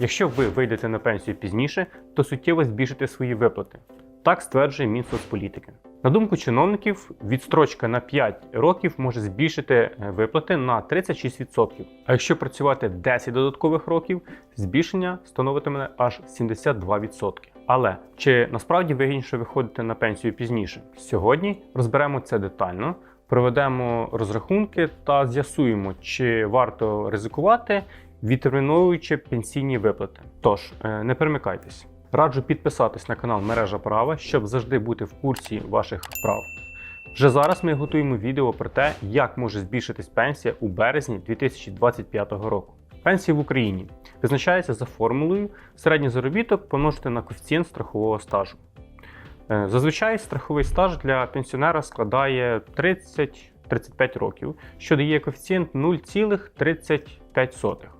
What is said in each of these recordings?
Якщо ви вийдете на пенсію пізніше, то суттєво збільшите свої виплати. Так стверджує Мінсоцполітики. На думку чиновників, відстрочка на 5 років може збільшити е, виплати на 36%. А якщо працювати 10 додаткових років, збільшення становитиме аж 72%. Але чи насправді вигідніше виходити на пенсію пізніше? Сьогодні розберемо це детально, проведемо розрахунки та з'ясуємо, чи варто ризикувати, відтерміновуючи пенсійні виплати. Тож, е, не перемикайтесь. Раджу підписатись на канал Мережа Права, щоб завжди бути в курсі ваших справ. Вже зараз ми готуємо відео про те, як може збільшитись пенсія у березні 2025 року. Пенсія в Україні визначається за формулою середній заробіток помножити на коефіцієнт страхового стажу. Е, Зазвичай страховий стаж для пенсіонера складає 30-35 років, що дає коефіцієнт 0,35.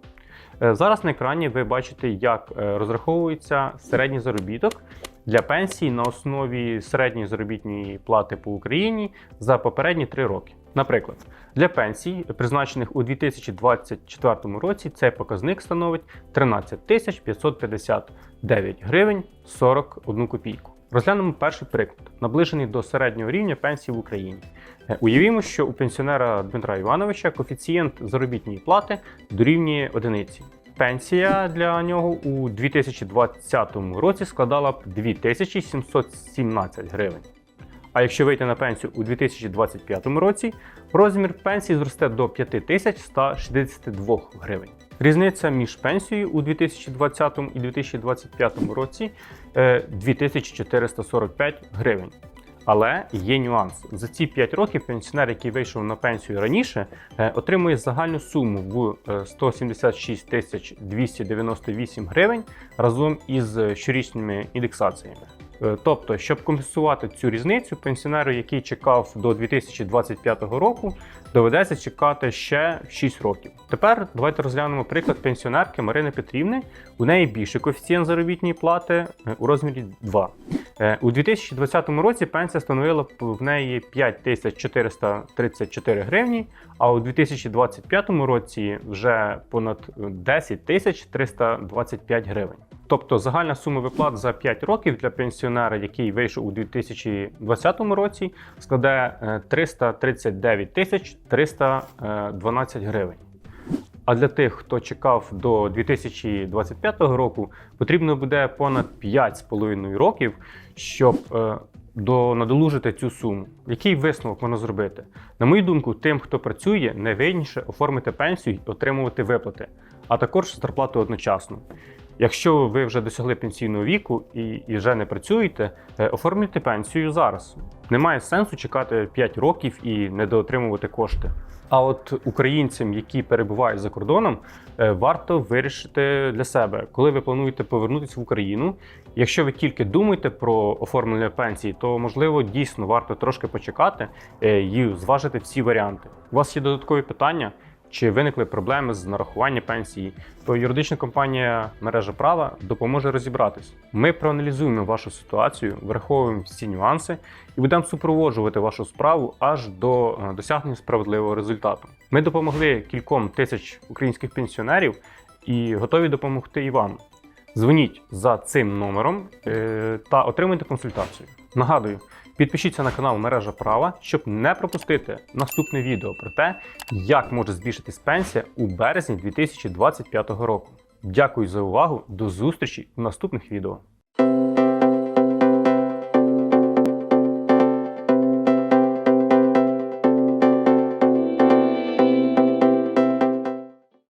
Е, Зараз на екрані ви бачите, як е, розраховується середній заробіток для пенсії на основі середньої заробітної плати по Україні за попередні 3 роки. Наприклад, для пенсій, призначених у 2024 році, цей показник становить 13 559 гривень 41 копійку. Розглянемо перший приклад, наближений до середнього рівня пенсії в Україні. Е, Уявімо, що у пенсіонера Дмитра Івановича коефіцієнт заробітної плати дорівнює одиниці. Пенсія для нього у 2020 році складала б 2717 гривень. А якщо вийти на пенсію у 2025 році, розмір пенсії зросте до 5162 гривень. Різниця між пенсією у 2020 і 2025 році е, 2445 гривень. Але є нюанс. За ці 5 років пенсіонер, який вийшов на пенсію раніше, е, отримує загальну суму в е, 176 тисяч 298 гривень разом із щорічними індексаціями. Е, Тобто, щоб компенсувати цю різницю, пенсіонеру, який чекав до 2025 року, доведеться чекати ще 6 років. Тепер давайте розглянемо приклад пенсіонерки Марини Петрівни. У неї більший коефіцієнт заробітної плати е, у розмірі 2. Е, У 2020 році пенсія становила в неї 5434 гривні, а у 2025 році вже понад 10 325 гривень. Тобто загальна сума виплат за 5 років для пенсіонера, який вийшов у 2020 році, складе е, 339 тисяч 312 гривень. А для тих, хто чекав до 2025 року, потрібно буде понад 5,5 років, щоб е, до надолужити цю суму. Який висновок можна зробити? На мою думку, тим, хто працює, найвигідніше оформити пенсію і отримувати виплати, а також зарплату одночасно. Якщо ви вже досягли пенсійного віку і, і вже не працюєте, е, оформлюйте пенсію зараз. Немає сенсу чекати 5 років і недоотримувати кошти. А от українцям, які перебувають за кордоном, е, варто вирішити для себе, коли ви плануєте повернутися в Україну. Якщо ви тільки думаєте про оформлення пенсії, то можливо дійсно варто трошки почекати е, і зважити всі варіанти. У вас є додаткові питання? Чи виникли проблеми з нарахуванням пенсії, то юридична компанія мережа права допоможе розібратись. Ми проаналізуємо вашу ситуацію, враховуємо всі нюанси і будемо супроводжувати вашу справу аж до е, досягнення справедливого результату. Ми допомогли кільком тисяч українських пенсіонерів і готові допомогти і вам. Дзвоніть за цим номером е, та отримуйте консультацію. Нагадую, підпишіться на канал Мережа Права, щоб не пропустити наступне відео про те, як може збільшитись пенсія у березні 2025 року. Дякую за увагу, до зустрічі в наступних відео.